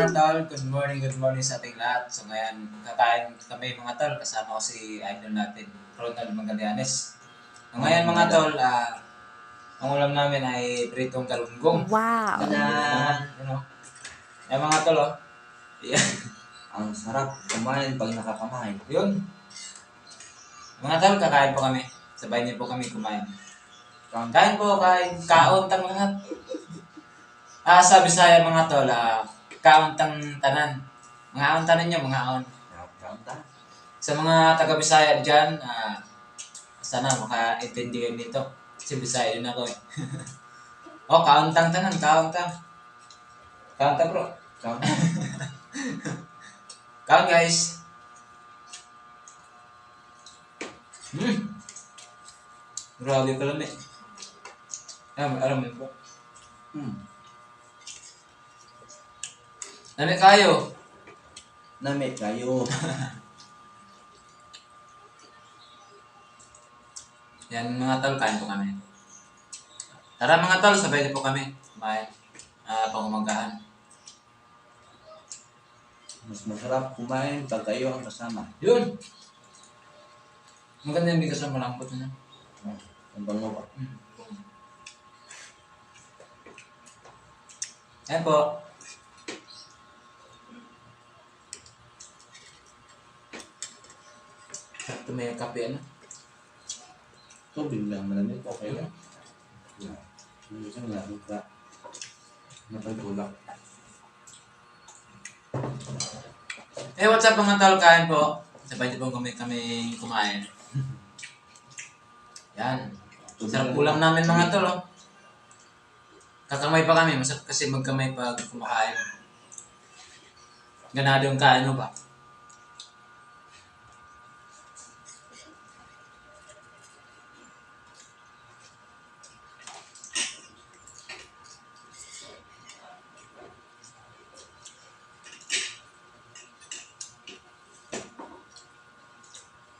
mga tol, good morning, good morning sa ating lahat. So ngayon, kakain kami mga tol, kasama ko si idol natin, Ronald Magalianes. So ngayon mga tol, ah, ang ulam namin ay pritong galunggong. Wow. Ayan, you know. Ayan mga tol, oh. Ayan. Ang sarap kumain pag nakakamain. Yun. Mga tol, kakain po kami. Sabay niyo po kami kumain. Kain po, kain. Kauntang lahat. Ah, sa Bisaya mga tol, ah, kauntang tanan. Mga aon tanan niyo, mga aon. Sa mga taga Bisaya dyan, ah, sana makaintindihan nito. Kasi Bisaya din ako eh. oh, kauntang tanan, kauntang. Kauntang bro. Kaunta. Kaon guys. Hmm. Grabe ka lang eh. Alam, alam mo po. Hmm. Nami kayo. Nami kayo. Yan mga tol, kain po kami. Tara mga tol, sabay na po kami. Kumain. Ah, pangumagahan. Mas masarap kumain pag kayo ang kasama. Yun. Maganda yung bigas na malambot na. Oh, ang bango pa. Mm. Ayan po. Ito may kape ano? Tubig lang malamig. Okay lang. Hindi siya malaki ka. Napagulak. Eh, what's up mga tol? Kain po. Sabay niyo po kami, kami kumain. Yan. Sarap ulam namin mga tol, oh. Kakamay pa kami. Masarap kasi magkamay pag kumakain. Ganado yung kain mo ba?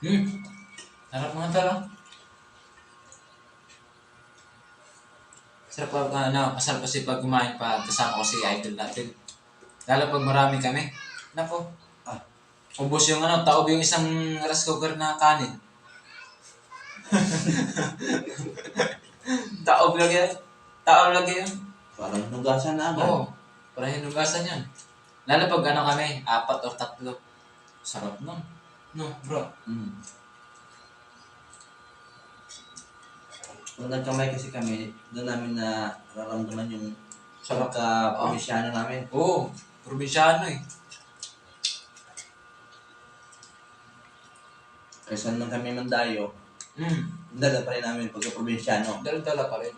Hmm. Sarap mga tol, oh. Sarap pag ano, masarap kasi pag kumain pa kasama ko si idol natin. Lalo pag marami kami. Nako. Ah. Ubus yung ano, taob yung isang rice cooker na kanin. taob lang yan. Taob lang yan. Parang nugasan na agad. Oo. Para hinugasan yan. Lalo pag ano kami, apat o tatlo. Sarap nun. No, bro. Mm. Kung nagkamay kasi kami, doon namin na nararamdaman yung Sarap. pagka-provisyano namin. Oo. Probinsyano eh. Kaysa nung kami mandayo, Hmm. dala pa rin namin pagka-probinsyano. Dala-dala pa rin.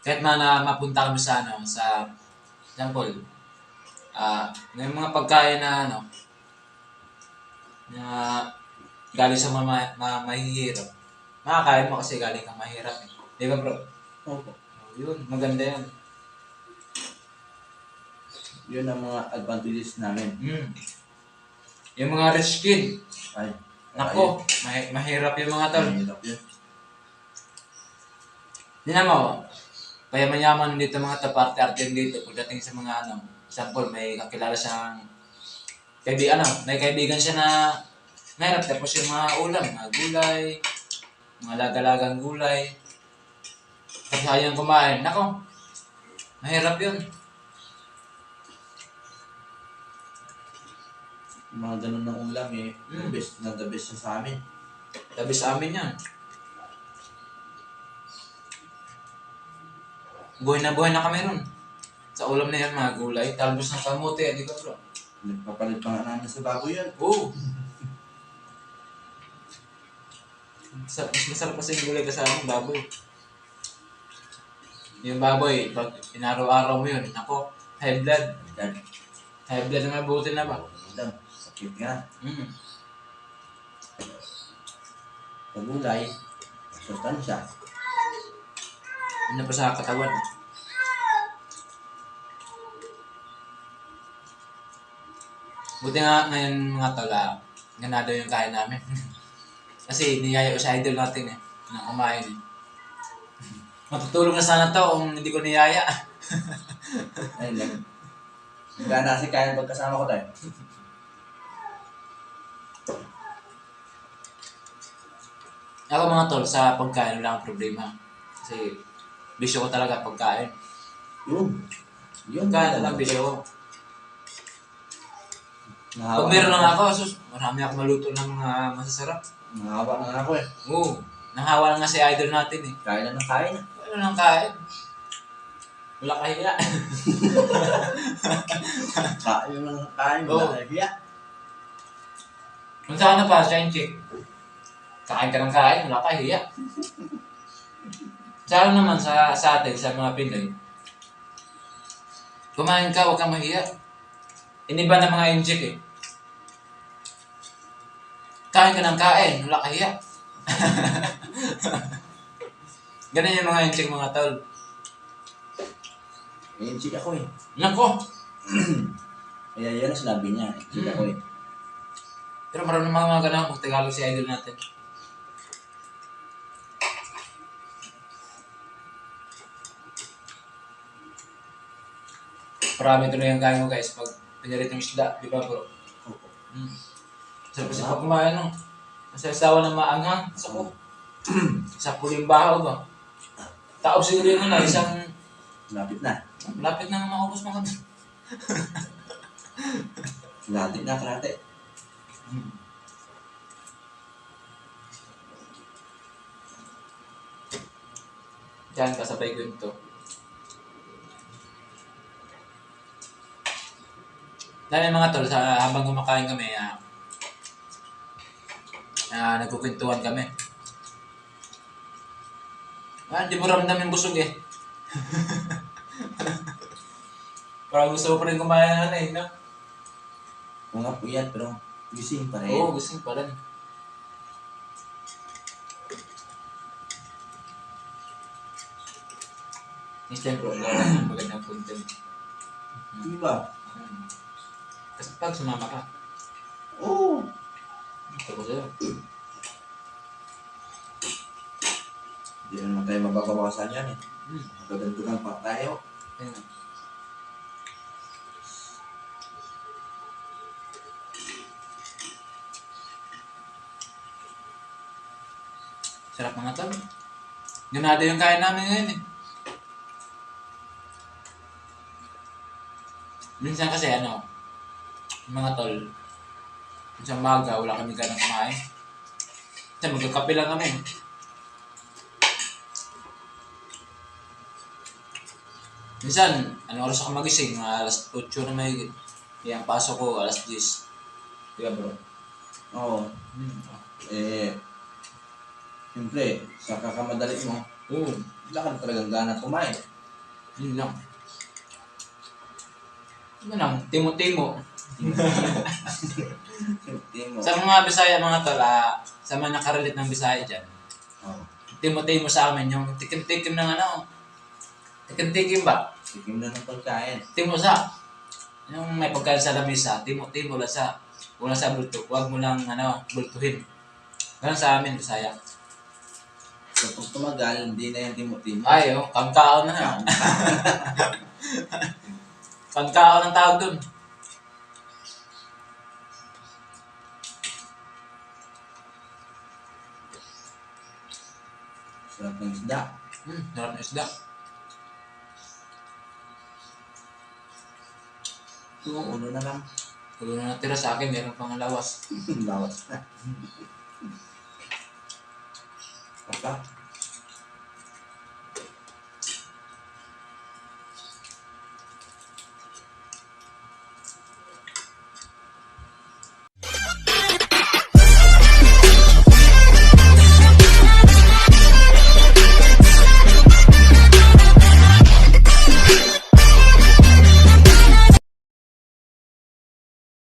Kahit man na mapunta kami sa ano, sa example, ah, may mga pagkain na ano, na galing sa mga ma- ma- mahihirap. Makakain mo kasi galing kang mahirap. Eh. Di ba bro? Opo. Oh, yun, maganda yan. Yun ang mga advantages namin. Mm. Yung mga rich kid, Ay. nako, mahi- mahirap yung mga tol. Mahirap yun. Hindi mo, kaya mayaman dito mga taparte-arte dito pagdating sa mga ano, example, may kakilala siyang kaibigan, ano, may kaibigan siya na mahirap tapos yung mga ulam, mga gulay, mga lagalagang gulay. Tapos ayaw kumain. Nako, mahirap yun. Yung mga ganun ng ulam eh. Mm. The best na the best siya sa amin. Tabi sa amin yan. Buhay na buhay na kami nun. Sa ulam na yan, mga gulay, talbos ng kamote, di ba bro? Nagpapalit pa nga namin sa bago yan. Oo. Masarap, mas masarap kasi yung gulay kasama ng baboy. Yung baboy, pag inaraw-araw mo yun, ako, high blood. Dad, High blood na mabuti na ba? ulam. Sakit nga. Mm. Sa gulay, sustansya. Ano pa sa katawan? Buti nga ngayon mga tala, ganado yung kain namin. Kasi niyaya ko sa idol natin eh, na kumain eh. Matutulog na sana to kung hindi ko niyaya. Ayun lang. Gana si Kyle pagkasama ko tayo. Ako mga tol, sa pagkain wala akong problema. Kasi bisyo ko talaga pagkain. Yun. Yun. Pagkain lang bisyo ko. Nahawa Pag meron lang ako, sus, marami ako maluto ng mga masasarap. Nahawa na nga ako eh. Oo. Nahawa na nga si idol natin eh. Kain na ng kain. Wala nang kain. Wala kahiya. Kain na ng kain. Oo. Wala kahiya. Kung saan na pa, siya yung chick. Kain ka ng kain, wala kahiya. Sa ano naman, sa, sa atin, sa mga Pinoy, kumain ka, huwag kang mahiya. Iniba ng mga injik eh. Kain ka ng kain, wala kahiya. Ganun yung mga injik mga tol. Ayun, chick ako eh. Nako! Kaya yan ang sinabi niya. Chick ako eh. Pero marunong mga mga ganun kung Tagalog si idol natin. Marami ito na yung kain mo guys pag pinaritong isda, di ba bro? Oo. Mm. Sarap kasi pag kumain no. Masasawa ng maanghang. Sa ko. Sa puling bahaw ba? Taob siguro yun na isang Lapit na. lapit na maubos mga kami. Lapit na, karate. Diyan, kasabay ko yun to. Dami mga tol, sa, habang kumakain kami, ah, ah, nagkukwentuhan kami. Ah, di mo ramdam yung busog eh. Parang gusto mo pa rin kumain ng ano eh, no? Kung nga puyat, pero gising pa rin. Oo, mo pa rin. Next time bro, na magandang content. Di ba? Hmm. Kasi pag sumama ka, Oo. ko sa'yo. Hindi na naman tayo mababawasan yan eh. Hmm. Magagantugan pa tayo. Ayun. Sarap mga tol. Ganado yung kain namin ngayon eh. Minsan kasi ano, mga tol, minsan maga, wala kami ganang kumain. Minsan magkakape lang kami. Minsan, ano oras ako magising? Mga alas 8 na may Kaya ang pasok ko, alas 10. Di ba bro? Oo. Hmm. Eh, siyempre, sa kakamadali mo, Oo, wala ka na talagang gana kumain. yun lang. Yun lang, timo-timo. Mo. Sa mga Bisaya, mga tol, ah, sa mga nakarelate ng Bisaya dyan, Oo. timo-timo sa amin yung tikim-tikim ng ano, tikim-tikim ba? Tikim na ng pagkain. Timo sa, yung may pagkain sa lamisa, timo-timo lang sa, wala sa bulto, huwag mo lang ano, bultuhin. Ganun sa amin, Bisaya. Kapag tumagal, hindi na yung timo-timo. Ay, oh, kangkao na yan. Kangkao ng tawag dun. Ng isda. Hmm, sarap ng isda. Ito, ulo na lang. Tulo na natira sa akin, meron pang lawas. Lawas na. Papa,